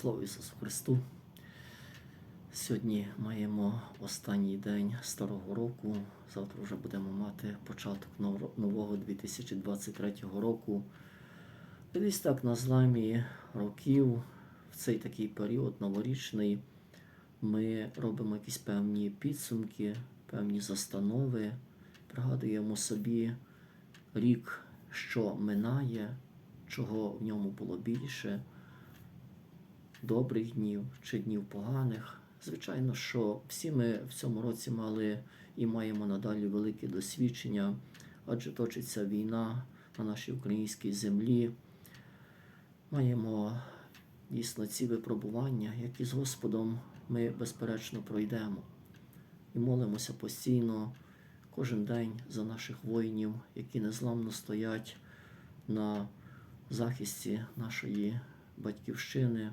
Слава Ісусу Христу! Сьогодні маємо останній день старого року. Завтра вже будемо мати початок нового 2023 року. Десь так на зламі років, в цей такий період новорічний, ми робимо якісь певні підсумки, певні застанови, пригадуємо собі рік, що минає, чого в ньому було більше добрих днів чи днів поганих. Звичайно, що всі ми в цьому році мали і маємо надалі велике досвідчення, адже точиться війна на нашій українській землі. Маємо дійсно ці випробування, які з Господом ми безперечно пройдемо. І молимося постійно кожен день за наших воїнів, які незламно стоять на захисті нашої батьківщини,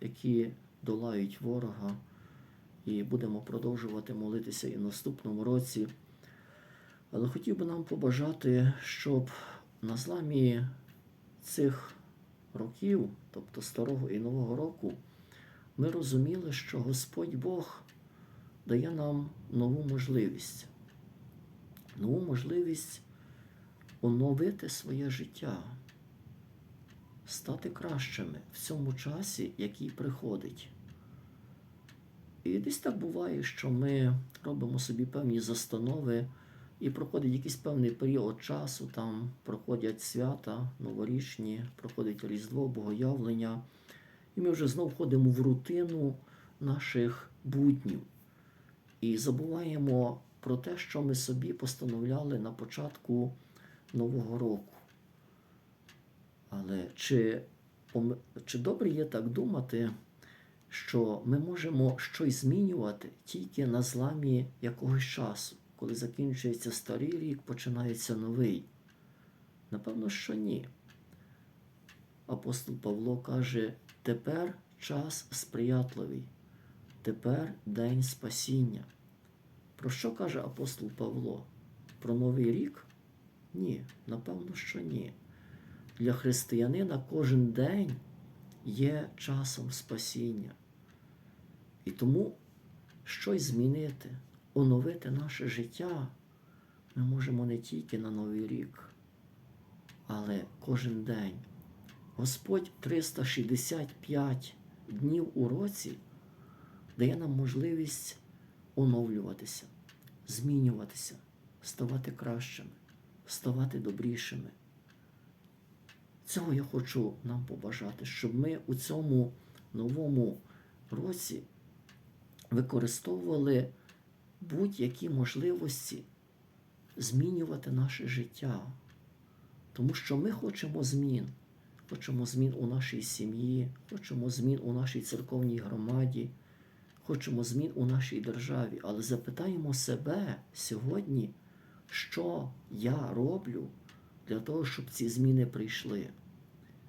які долають ворога. І будемо продовжувати молитися і в наступному році. Але хотів би нам побажати, щоб на зламі цих років, тобто старого і нового року, ми розуміли, що Господь Бог дає нам нову можливість, нову можливість оновити своє життя, стати кращими в цьому часі, який приходить. І десь так буває, що ми робимо собі певні застанови, і проходить якийсь певний період часу, там проходять свята новорічні, проходить Різдво, Богоявлення, і ми вже знов входимо в рутину наших буднів і забуваємо про те, що ми собі постановляли на початку Нового року. Але чи, чи добре є так думати, що ми можемо щось змінювати тільки на зламі якогось часу, коли закінчується старий рік, починається новий? Напевно, що ні. Апостол Павло каже: тепер час сприятливий, тепер день спасіння. Про що каже апостол Павло? Про новий рік? Ні, напевно, що ні. Для християнина кожен день є часом спасіння. І тому щось змінити, оновити наше життя ми можемо не тільки на Новий рік, але кожен день. Господь 365 днів у році дає нам можливість оновлюватися, змінюватися, ставати кращими, ставати добрішими. Цього я хочу нам побажати, щоб ми у цьому новому році використовували будь-які можливості змінювати наше життя. Тому що ми хочемо змін. Хочемо змін у нашій сім'ї, хочемо змін у нашій церковній громаді, хочемо змін у нашій державі. Але запитаємо себе сьогодні, що я роблю для того, щоб ці зміни прийшли.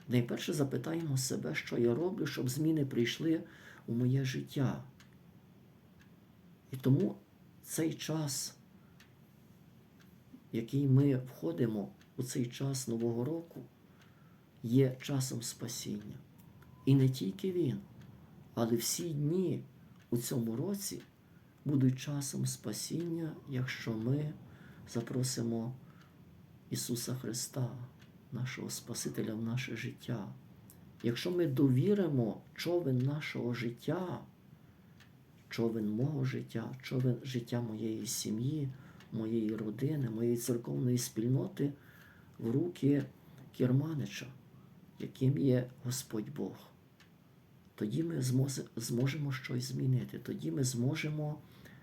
Найперше запитаємо себе, що я роблю, щоб зміни прийшли у моє життя. І тому цей час, в який ми входимо у цей час Нового року, є часом спасіння. І не тільки він, але всі дні у цьому році будуть часом спасіння, якщо ми запросимо Ісуса Христа, нашого Спасителя в наше життя. Якщо ми довіримо човен нашого життя, човен мого життя, човен життя моєї сім'ї, моєї родини, моєї церковної спільноти в руки керманича, яким є Господь Бог. Тоді ми зможемо щось змінити, тоді ми зможемо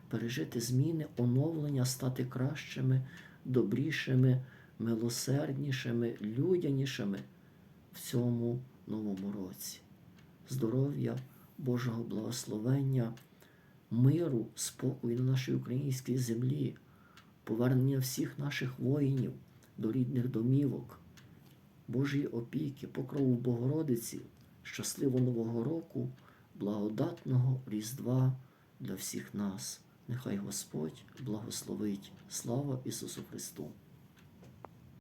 пережити зміни, оновлення, стати кращими, добрішими, милосерднішими, людянішими в цьому новому році. Здоров'я, Божого благословення, миру, спокою на нашій українській землі, повернення всіх наших воїнів до рідних домівок, Божої опіки, покрову Богородиці, щасливого Нового року, благодатного Різдва для всіх нас. Нехай Господь благословить. Слава Ісусу Христу!